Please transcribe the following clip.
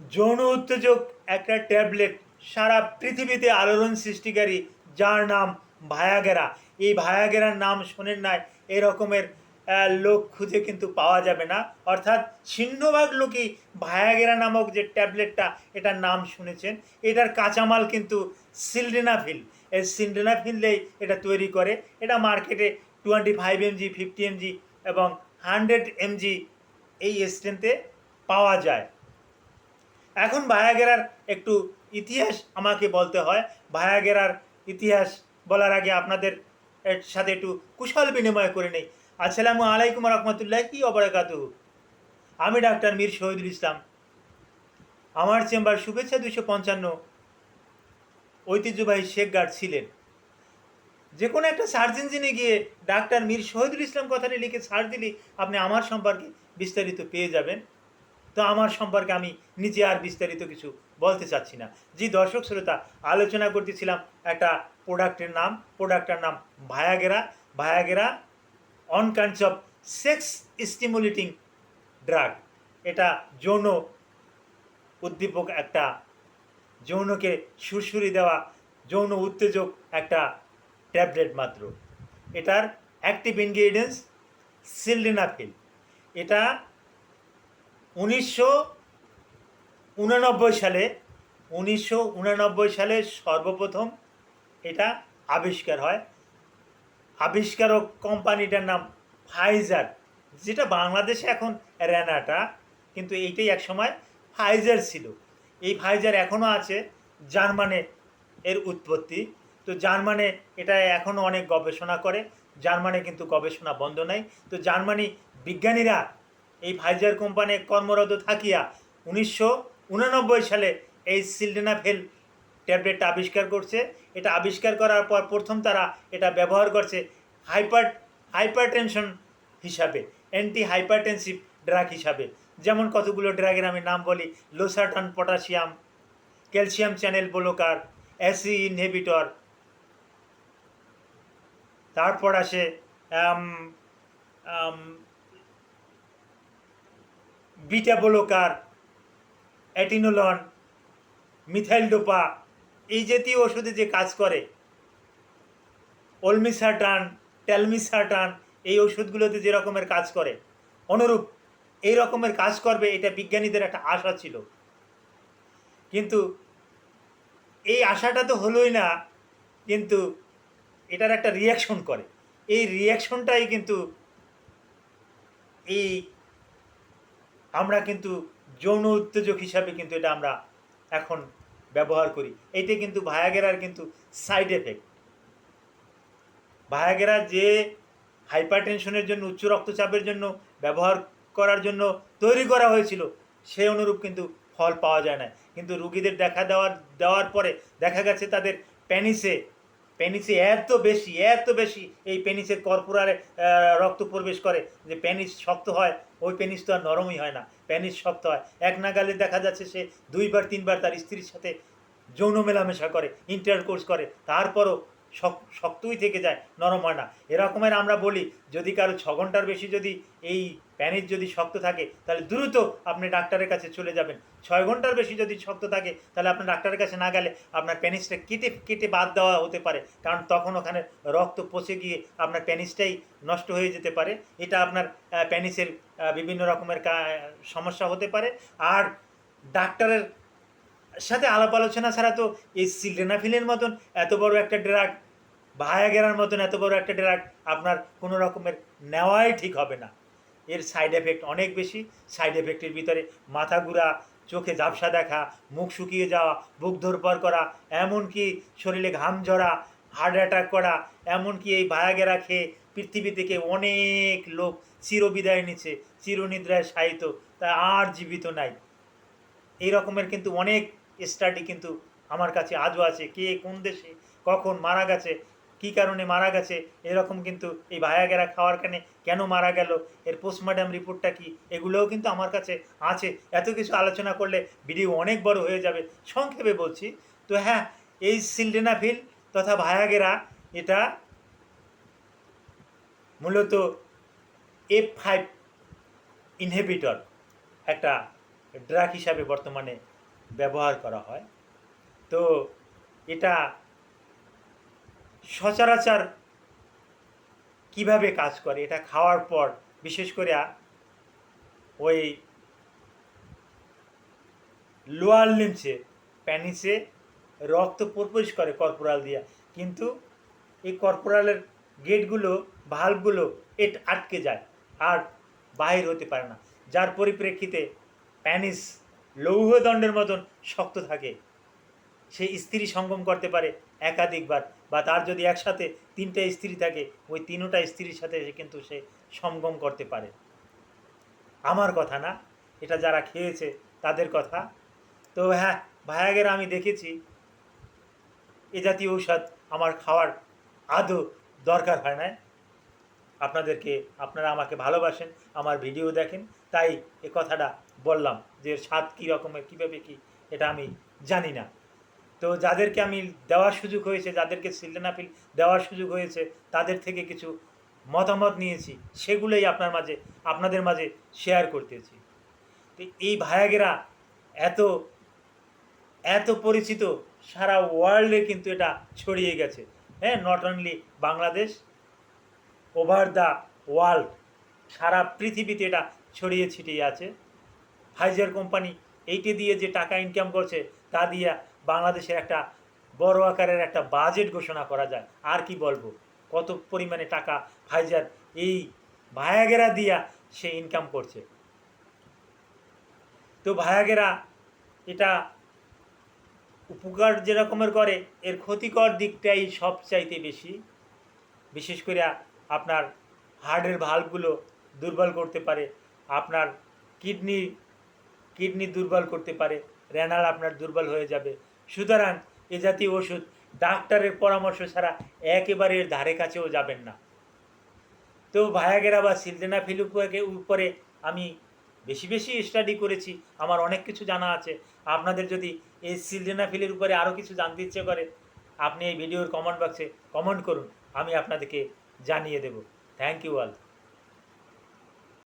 যৌন উত্তেজক একটা ট্যাবলেট সারা পৃথিবীতে আলোড়ন সৃষ্টিকারী, যার নাম ভায়াগেরা। এই ভায়াগেরার নাম শোনেন নাই এরকমের লোক খুঁজে কিন্তু পাওয়া যাবে না। অর্থাৎ ছিন্নভাগ লোকই ভায়াগেরা নামক যে ট্যাবলেটটা, এটার নাম শুনেছেন। এটার কাঁচামাল কিন্তু সিলডেনাফিল। এই সিলডেনাফিলেই এটা তৈরি করে। এটা মার্কেটে twenty five mg, fifty mg এবং হান্ড্রেড এমজি এই স্ট্রেন্থে পাওয়া যায়। এখন ভায়াগেরার একটু ইতিহাস আমাকে বলতে হয়। ভায়াগেরার ইতিহাস বলার আগে আপনাদের সাথে একটু কুশল বিনিময় করে নেই। আসসালামু আলাইকুম রহমতুল্লাহ কি অবরাকাতু আমি ডাক্তার মীর শহীদুল ইসলাম। আমার চেম্বার শুভেচ্ছা দুশো পঞ্চান্ন ঐতিহ্যবাহী শেখ গার্ড ছিলেন। যে কোনো একটা সার্চ ইঞ্জিনে গিয়ে ডাক্তার মীর শহীদুল ইসলাম কথাটি লিখে সার্চ দিলে আপনি আমার সম্পর্কে বিস্তারিত পেয়ে যাবেন। তো আমার সম্পর্কে আমি নিজে আর বিস্তারিত কিছু বলতে চাচ্ছি না। জি দর্শক শ্রোতা, আলোচনা করতেছিলাম একটা প্রোডাক্টের নাম। প্রোডাক্টটার নাম Viagra Viagra one of sex stimulating drug এটা যৌন উদ্দীপক একটা, যৌনকে সুরসুরি দেওয়া, যৌন উত্তেজক একটা ট্যাবলেট মাত্র। এটার অ্যাক্টিভ ইনগ্রিডিয়েন্টস সিলডেনাফিল এটা উনিশশো উননব্বই সালে, উনিশশো উননব্বই সালে সর্বপ্রথম এটা আবিষ্কার হয়। আবিষ্কারক কোম্পানিটার নাম ফাইজার যেটা বাংলাদেশে এখন র্যানাটা কিন্তু এইটাই একসময় ফাইজার ছিল। এই ফাইজার এখনও আছে, জার্মানে এর উৎপত্তি। তো জার্মানে এটা এখনও অনেক গবেষণা করে, জার্মানে কিন্তু গবেষণা বন্ধ নাই। তো জার্মানি বিজ্ঞানীরা এই ফাইজার কোম্পানি কর্মরত থাকিয়া উনিশশো উননব্বই সালে এই সিলডেনাফেল ট্যাবলেটটা আবিষ্কার করছে। এটা আবিষ্কার করার পর প্রথম তারা এটা ব্যবহার করছে হাইপার, হাইপারটেনশন হিসাবে অ্যান্টি হাইপারটেনসিভ ড্রাগ হিসাবে। যেমন কতগুলো ড্রাগের আমি নাম বলি losartan potassium calcium channel blocker ACE inhibitor তারপর আসে beta blocker, atenolol methyl dopa এই জাতীয় ওষুধে যে কাজ করে, অলমিসাটান টেলমিসাটান এই ওষুধগুলোতে যে রকমের কাজ করে। অনুরূপ, এই রকমের কাজ করবে এটা বিজ্ঞানীদের একটা আশা ছিল। কিন্তু এই আশাটা তো হলোই না, কিন্তু এটার একটা রিয়াকশন করে। এই রিয়াকশনটাই কিন্তু এই আমরা কিন্তু যৌন উত্তেজক হিসাবে কিন্তু এটা আমরা এখন ব্যবহার করি। এইটা কিন্তু ভায়াগেরার কিন্তু সাইড এফেক্ট ভায়াগেরা যে হাইপারটেনশনের জন্য, উচ্চ রক্তচাপের জন্য ব্যবহার করার জন্য তৈরি করা হয়েছিল, সে অনুরূপ কিন্তু ফল পাওয়া যায় না। কিন্তু রুগীদের দেখা দেওয়ার দেওয়ার পরে দেখা গেছে তাদের প্যানিসে পেনিসে এত বেশি এত বেশি এই পেনিসের কর্পোরারে রক্ত প্রবেশ করে যে পেনিস শক্ত হয়, ওই পেনিস তো আর নরমই হয় না পেনিস শক্ত হয়। এক নাগালে দেখা যাচ্ছে সে দুইবার, তিনবার তার স্ত্রীর সাথে যৌন মেলামেশা করে ইন্টার কোর্স করে, তারপরও শক্তই থেকে যায়, নরম হয় না। এরকমের আমরা বলি, যদি কারও ছ ঘণ্টার বেশি যদি এই প্যানিস যদি শক্ত থাকে, তাহলে দ্রুত আপনি ডাক্তারের কাছে চলে যাবেন। ছয় ঘণ্টার বেশি যদি শক্ত থাকে, তাহলে আপনার ডাক্তারের কাছে না গেলে আপনার প্যানিসটা কেটে কেটে বাদ দেওয়া হতে পারে। কারণ তখন ওখানে রক্ত পচে গিয়ে আপনার প্যানিসটাই নষ্ট হয়ে যেতে পারে। এটা আপনার প্যানিসের বিভিন্ন রকমের সমস্যা হতে পারে। আর ডাক্তারের সাথে আলাপ আলোচনা ছাড়া তো এই সিলডেনাফিলের মতন এত বড় একটা ড্রাগ ভায়াগেরার মতন এত বড় একটা ড্রাগ আপনার কোনো রকমের নেওয়াই ঠিক হবে না। এর সাইড এফেক্ট অনেক বেশি। সাইড এফেক্টের ভিতরে মাথা ঘুরা, চোখে ঝাপসা দেখা, মুখ শুকিয়ে যাওয়া, বুক ধরপর করা, এমনকি শরীরে ঘাম ঝরা, হার্ট অ্যাটাক করা, এমনকি এই ভায়াগেরা খেয়ে পৃথিবী থেকে অনেক লোক চিরবিদায় নিচ্ছে চিরনিদ্রায় শায়িত, তা আর জীবিত নাই। এই রকমের কিন্তু অনেক স্টাডি কিন্তু আমার কাছে আজও আছে। কে কোন দেশে কখন মারা গেছে, কী কারণে মারা গেছে, এরকম কিন্তু এই ভায়াগেরা খাওয়ার কারণে কেন মারা গেল, এর পোস্টমর্টম রিপোর্টটা কি, এগুলোও কিন্তু আমার কাছে আছে। এত কিছু আলোচনা করলে ভিডিও অনেক বড় হয়ে যাবে। সংক্ষেপে বলছি, তো হ্যাঁ এই সিলডেনাফিল তথা ভায়াগেরা, এটা মূলত এফ ফাইভ ইনহেবিটর একটা ড্রাগ হিসাবে বর্তমানে ব্যবহার করা হয়। তো এটা সচরাচর কীভাবে কাজ করে? এটা খাওয়ার পর, বিশেষ করে ওই লোয়ার লিমসে, প্যানিসে রক্ত পরপরিশ করে কর্পোরাল দিয়া। কিন্তু এই কর্পোরালের গেটগুলো ভাল্বগুলো এট আটকে যায় আর বাহির হতে পারে না। যার পরিপ্রেক্ষিতে প্যানিস লৌহদণ্ডের মতন শক্ত থাকে। সে স্ত্রী সঙ্গম করতে পারে একাধিকবার বা তার যদি একসাথে তিনটা স্ত্রী থাকে, ওই তিনোটা স্ত্রীর সাথে সে কিন্তু সে সঙ্গম করতে পারে। আমার কথা না, এটা যারা খেয়েছে তাদের কথা। তো হ্যাঁ ভায়াগের আমি দেখেছি। এ জাতীয় ঔষধ আমার খাওয়ার আদৌ দরকার হয় না আপনাদেরকে, আপনারা আমাকে ভালোবাসেন, আমার ভিডিও দেখেন, তাই এ কথাটা বললাম যে এর স্বাদ কী রকমের, কীভাবে কী, এটা আমি জানি না। তো যাদেরকে আমি দেওয়ার সুযোগ হয়েছে, যাদেরকে সিলডেনাফিল দেওয়ার সুযোগ হয়েছে, তাদের থেকে কিছু মতামত নিয়েছি, সেগুলোই আপনার মাঝে, আপনাদের মাঝে শেয়ার করতেছি। তো এই ভায়াগেরা এত এত পরিচিত, সারা ওয়ার্ল্ডে কিন্তু এটা ছড়িয়ে গেছে। হ্যাঁ not only Bangladesh over the world সারা পৃথিবীতে এটা ছড়িয়ে ছিটিয়ে আছে। ফাইজার কোম্পানি, এইটি দিয়ে যে টাকা ইনকাম করছে, তা দিয়ে বাংলাদেশের একটা বড় আকারের একটা বাজেট ঘোষণা করা যায়। আর কি বলব? কত পরিমাণে টাকা ফাইজার এই ভায়াগেরা দিয়া সে ইনকাম করছে। তো ভায়াগেরা এটা উপকার যেরকমের করে, এর ক্ষতিকর দিকটাই সবচাইতে বেশি। বিশেষ করে আপনার হার্টের ভালভগুলো দুর্বল করতে পারে, আপনার কিডনি কিডনি দুর্বল করতে পারে, রেনাল আপনার দুর্বল হয়ে যাবে। সুতরাং এ জাতীয় ওষুধ ডাক্তারের পরামর্শ ছাড়া একেবারে ধারে কাছেও যাবেন না। তো ভায়াগেরা বা সিলডেনা ফিলুপকে উপরে আমি বেশি বেশি স্টাডি করেছি, আমার অনেক কিছু জানা আছে। আপনাদের যদি এই সিলডেনা ফিলের উপরে আরও কিছু জানতে ইচ্ছে করে, আপনি এই ভিডিওর কমেন্ট বক্সে কমেন্ট করুন, আমি আপনাদেরকে জানিয়ে দেব। Thank you all